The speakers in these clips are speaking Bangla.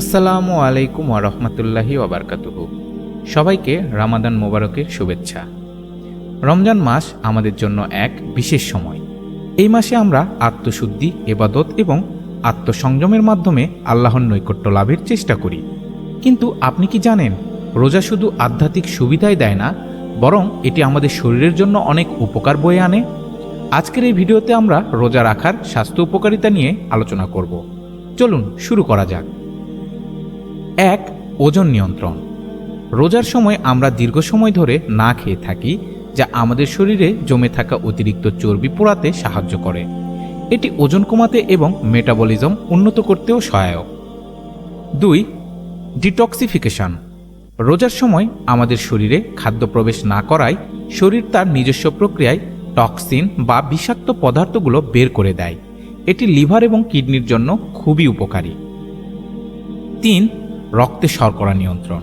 আসসালামু আলাইকুম ওরহমতুল্লাহি ওবরকাতুহ সবাইকে রামাদান মোবারকের শুভেচ্ছা। রমজান মাস আমাদের জন্য এক বিশেষ সময়। এই মাসে আমরা আত্মশুদ্ধি, এবাদত এবং আত্মসংযমের মাধ্যমে আল্লাহর নৈকট্য লাভের চেষ্টা করি। কিন্তু আপনি কি জানেন, রোজা শুধু আধ্যাত্মিক সুবিধাই দেয় না, বরং এটি আমাদের শরীরের জন্য অনেক উপকার বয়ে আনে? আজকের এই ভিডিওতে আমরা রোজা রাখার স্বাস্থ্য উপকারিতা নিয়ে আলোচনা করব। চলুন শুরু করা যাক। এক, ওজন নিয়ন্ত্রণ। রোজার সময় আমরা দীর্ঘ সময় ধরে না খেয়ে থাকি, যা আমাদের শরীরে জমে থাকা অতিরিক্ত চর্বি পোড়াতে সাহায্য করে। এটি ওজন কমাতে এবং মেটাবলিজম উন্নত করতেও সহায়ক। দুই, ডিটক্সিফিকেশন। রোজার সময় আমাদের শরীরে খাদ্য প্রবেশ না করায় শরীর তার নিজস্ব প্রক্রিয়ায় টক্সিন বা বিষাক্ত পদার্থগুলো বের করে দেয়। এটি লিভার এবং কিডনির জন্য খুবই উপকারী। তিন রক্তে শর্করা নিয়ন্ত্রণ।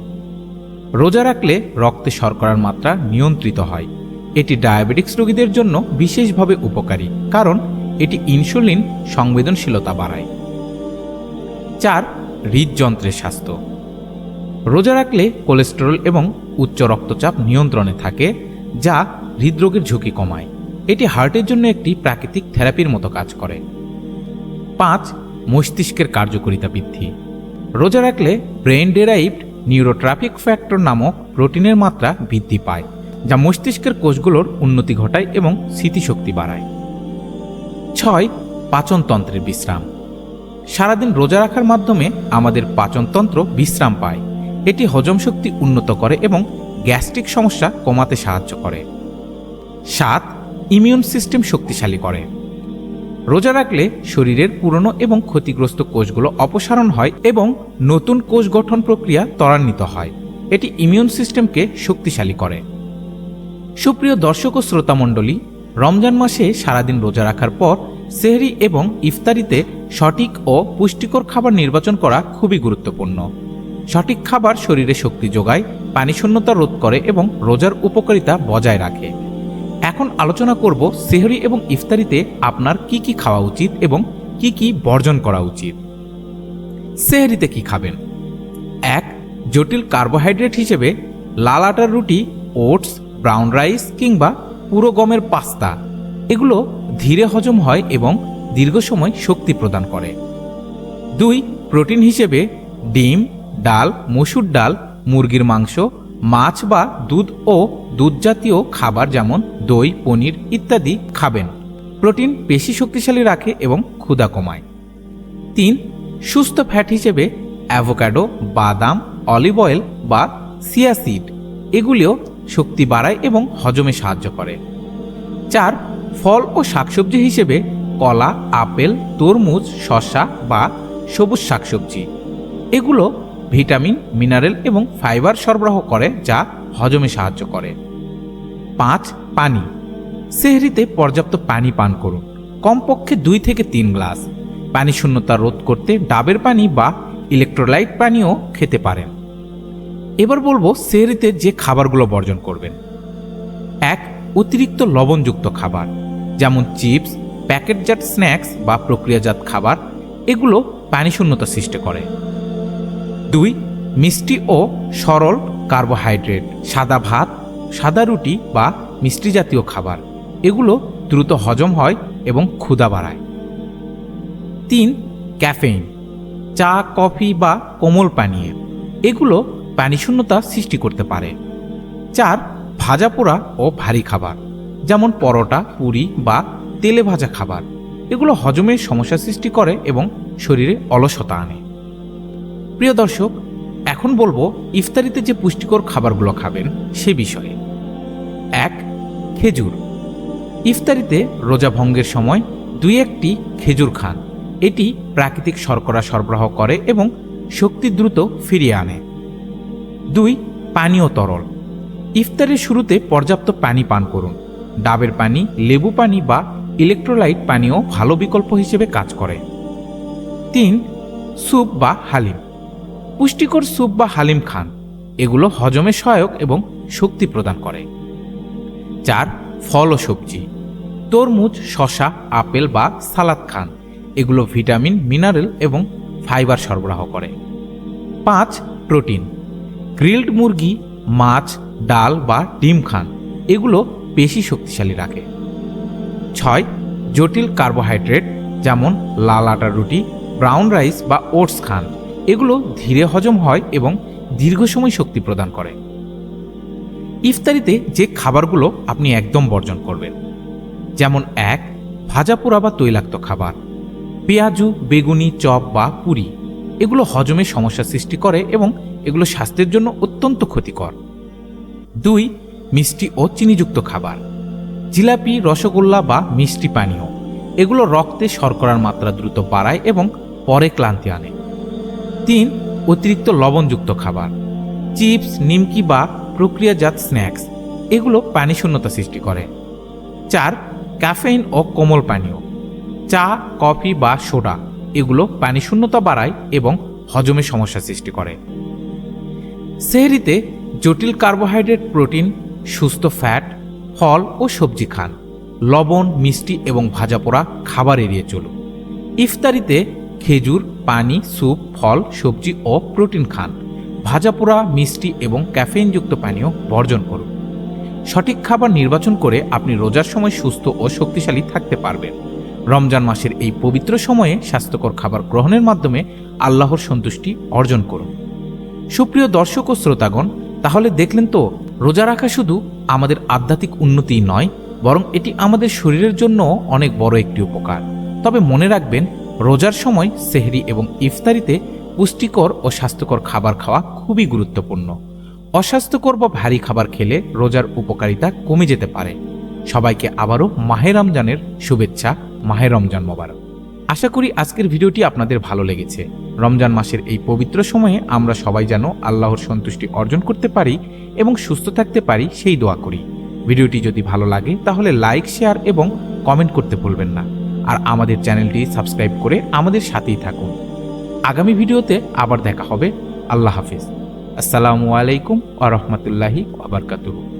রোজা রাখলে রক্তে শর্করার মাত্রা নিয়ন্ত্রিত হয়। এটি ডায়াবেটিক্স রোগীদের জন্য বিশেষভাবে উপকারী, কারণ এটি ইনসুলিন সংবেদনশীলতা বাড়ায়। চার, হৃদযন্ত্রের স্বাস্থ্য। রোজা রাখলে কোলেস্টেরল এবং উচ্চ রক্তচাপ নিয়ন্ত্রণে থাকে, যা হৃদরোগের ঝুঁকি কমায়। এটি হার্টের জন্য একটি প্রাকৃতিক থেরাপির মতো কাজ করে। পাঁচ, মস্তিষ্কের কার্যকারিতা বৃদ্ধি। রোজা রাখলে ব্রেন ডেরাইভড নিউরোট্রাফিক ফ্যাক্টর নামক প্রোটিনের মাত্রা বৃদ্ধি পায়, যা মস্তিষ্কের কোষগুলোর উন্নতি ঘটায় এবং স্মৃতিশক্তি বাড়ায়। ছয়, পাচনতন্ত্রের বিশ্রাম। সারাদিন রোজা রাখার মাধ্যমে আমাদের পাচনতন্ত্র বিশ্রাম পায়। এটি হজম শক্তি উন্নত করে এবং গ্যাস্ট্রিক সমস্যা কমাতে সাহায্য করে। সাত, ইমিউন সিস্টেম শক্তিশালী করে। রোজা রাখলে শরীরের পুরনো এবং ক্ষতিগ্রস্ত কোষগুলো অপসারণ হয় এবং নতুন কোষ গঠন প্রক্রিয়া ত্বরান্বিত হয়। এটি ইমিউন সিস্টেমকে শক্তিশালী করে। সুপ্রিয় দর্শক ও শ্রোতামণ্ডলী রমজান মাসে সারাদিন রোজা রাখার পর সেহরি এবং ইফতারিতে সঠিক ও পুষ্টিকর খাবার নির্বাচন করা খুবই গুরুত্বপূর্ণ। সঠিক খাবার শরীরে শক্তি যোগায়, পানিশূন্যতা রোধ করে এবং রোজার উপকারিতা বজায় রাখে। এখন আলোচনা করব সেহরি এবং ইফতারিতে আপনার কি কি খাওয়া উচিত এবং কি কি বর্জন করা উচিত। সেহরিতে কি খাবেন? এক, জটিল কার্বোহাইড্রেট হিসেবে লাল আটার রুটি, ওটস, ব্রাউন রাইস কিংবা পুরো গমের পাস্তা। এগুলো ধীরে হজম হয় এবং দীর্ঘ সময় শক্তি প্রদান করে। দুই, প্রোটিন হিসেবে ডিম, ডাল, মসুর ডাল, মুরগির মাংস, মাছ বা দুধ ও দুধ জাতীয় খাবার যেমন দই, পনির ইত্যাদি খাবেন। প্রোটিন বেশি শক্তিশালী রাখে এবং ক্ষুধা কমায়। তিন, সুস্থ ফ্যাট হিসেবে অ্যাভোক্যাডো বাদাম, অলিভ অয়েল বা সিয়াসিড এগুলিও শক্তি বাড়ায় এবং হজমে সাহায্য করে। চার, ফল ও শাকসবজি হিসেবে কলা, আপেল, তরমুজ, শসা বা সবুজ শাকসবজি। এগুলো ভিটামিন, মিনারেল এবং ফাইবার সরবরাহ করে যা হজমে সাহায্য করে। পাঁচ পানি। সেহরিতে পর্যাপ্ত পানি পান করুন। কমপক্ষে দুই থেকে তিন গ্লাস। পানি শূন্যতা রোধ করতে ডাবের পানি বা ইলেকট্রোলাইট পানিও খেতে পারেন। এবার বলব সেহরিতে যে খাবারগুলো বর্জন করবেন। এক, অতিরিক্ত লবণযুক্ত খাবার, যেমন চিপস, প্যাকেটজাত স্ন্যাক্স বা প্রক্রিয়াজাত খাবার, এগুলো পানি শূন্যতা সৃষ্টি করে। দুই, মিষ্টি ও সরল কার্বোহাইড্রেট, সাদা ভাত সাদা রুটি বা মিষ্টি জাতীয় খাবার। এগুলো দ্রুত হজম হয় এবং ক্ষুধা বাড়ায়। তিন, ক্যাফেইন, চা, কফি বা কোমল পানীয়। এগুলো পানিশূন্যতা সৃষ্টি করতে পারে। চার, ভাজা পোড়া ও ভারী খাবার, যেমন পরোটা, পুরি বা তেলে ভাজা খাবার। এগুলো হজমের সমস্যা সৃষ্টি করে এবং শরীরে অলসতা আনে। প্রিয় দর্শক, এখন বলব ইফতারিতে যে পুষ্টিকর খাবারগুলো খাবেন সে বিষয়ে। খেজুর। ইফতারিতে রোজা ভঙ্গের সময় দুই একটি খেজুর খান। এটি প্রাকৃতিক শর্করা সরবরাহ করে এবং শক্তি দ্রুত ফিরিয়ে আনে। দুই, পানীয় তরল। ইফতারের শুরুতে পর্যাপ্ত পানি পান করুন। ডাবের পানি, লেবু পানি বা ইলেকট্রোলাইট পানীয় ভালো বিকল্প হিসেবে কাজ করে। তিন, স্যুপ বা হালিম। পুষ্টিকর স্যুপ বা হালিম খান। এগুলো হজমে সহায়ক এবং শক্তি প্রদান করে। চার, ফল ও সবজি। তরমুজ শশা আপেল বা সালাদ খান। এগুলো ভিটামিন, মিনারেল এবং ফাইবার সরবরাহ করে। পাঁচ, প্রোটিন। গ্রিল্ড মুরগি, মাছ, ডাল বা ডিম খান। এগুলো বেশি শক্তিশালী রাখে। ছয়, জটিল কার্বোহাইড্রেট, যেমন লাল আটার রুটি, ব্রাউন রাইস বা ওটস খান। এগুলো ধীরে হজম হয় এবং দীর্ঘ সময় শক্তি প্রদান করে। ইফতারিতে যে খাবারগুলো আপনি একদম বর্জন করবেন। যেমন এক, ভাজা পোড়া বা তৈলাক্ত খাবার। পেঁয়াজু, বেগুনি, চপ বা পুরি। এগুলো হজমের সমস্যা সৃষ্টি করে এবং এগুলো স্বাস্থ্যের জন্য অত্যন্ত ক্ষতিকর। দুই, মিষ্টি ও চিনিযুক্ত খাবার। জিলাপি, রসগোল্লা বা মিষ্টি পানীয়। এগুলো রক্তে শর্করার মাত্রা দ্রুত বাড়ায় এবং পরে ক্লান্তি আনে। তিন, অতিরিক্ত লবণযুক্ত খাবার। চিপস, নিমকি বা প্রক্রিয়াজাত স্ন্যাক্স। এগুলো পানি শূন্যতা সৃষ্টি করে। চার, ক্যাফেইন ও কোমল পানীয়। চা, কফি বা সোডা, এগুলো পানি শূন্যতা বাড়ায় এবং হজমে সমস্যা সৃষ্টি করে। সেহরিতে জটিল কার্বোহাইড্রেট, প্রোটিন, সুস্থ ফ্যাট, ফল ও সবজি খান। লবণ, মিষ্টি এবং ভাজা পোড়া খাবার এড়িয়ে চলুন। ইফতারিতে খেজুর, পানি, স্যুপ, ফল, সবজি ও প্রোটিন খান। ভাজা পোড়া, মিষ্টি এবং ক্যাফেইনযুক্ত পানীয় বর্জন করুন। সঠিক খাবার নির্বাচন করে আপনি রোজার সময় সুস্থ ও শক্তিশালী থাকতে পারবেন। রমজান মাসের এই পবিত্র সময়ে স্বাস্থ্যকর খাবার গ্রহণের মাধ্যমে আল্লাহর সন্তুষ্টি অর্জন করুন। সুপ্রিয় দর্শক ও শ্রোতাগণ, তাহলে দেখলেন তো, রোজা রাখা শুধু আমাদের আধ্যাত্মিক উন্নতিই নয়, বরং এটি আমাদের শরীরের জন্য অনেক বড় একটি উপকার। তবে মনে রাখবেন, রোজার সময় সেহরি এবং ইফতারিতে পুষ্টিকর ও স্বাস্থ্যকর খাবার খাওয়া খুবই গুরুত্বপূর্ণ। অস্বাস্থ্যকর বা ভারী খাবার খেলে রোজার উপকারিতা কমে যেতে পারে। সবাইকে আবারও মাহে রমজানের শুভেচ্ছা, মাহে রমজান মোবারক। আশা করি আজকের ভিডিওটি আপনাদের ভালো লেগেছে। রমজান মাসের এই পবিত্র সময়ে আমরা সবাই যেন আল্লাহর সন্তুষ্টি অর্জন করতে পারি এবং সুস্থ থাকতে পারি সেই দোয়া করি। ভিডিওটি যদি ভালো লাগে তাহলে লাইক, শেয়ার এবং কমেন্ট করতে ভুলবেন না। আর আমাদের চ্যানেলটি সাবস্ক্রাইব করে আমাদের সাথেই থাকুন। আগামী ভিডিওতে আবার দেখা হবে। আল্লাহ হাফিজ। আসসালামু আলাইকুম আ রহমতুল্লাহি আবরকাতুহু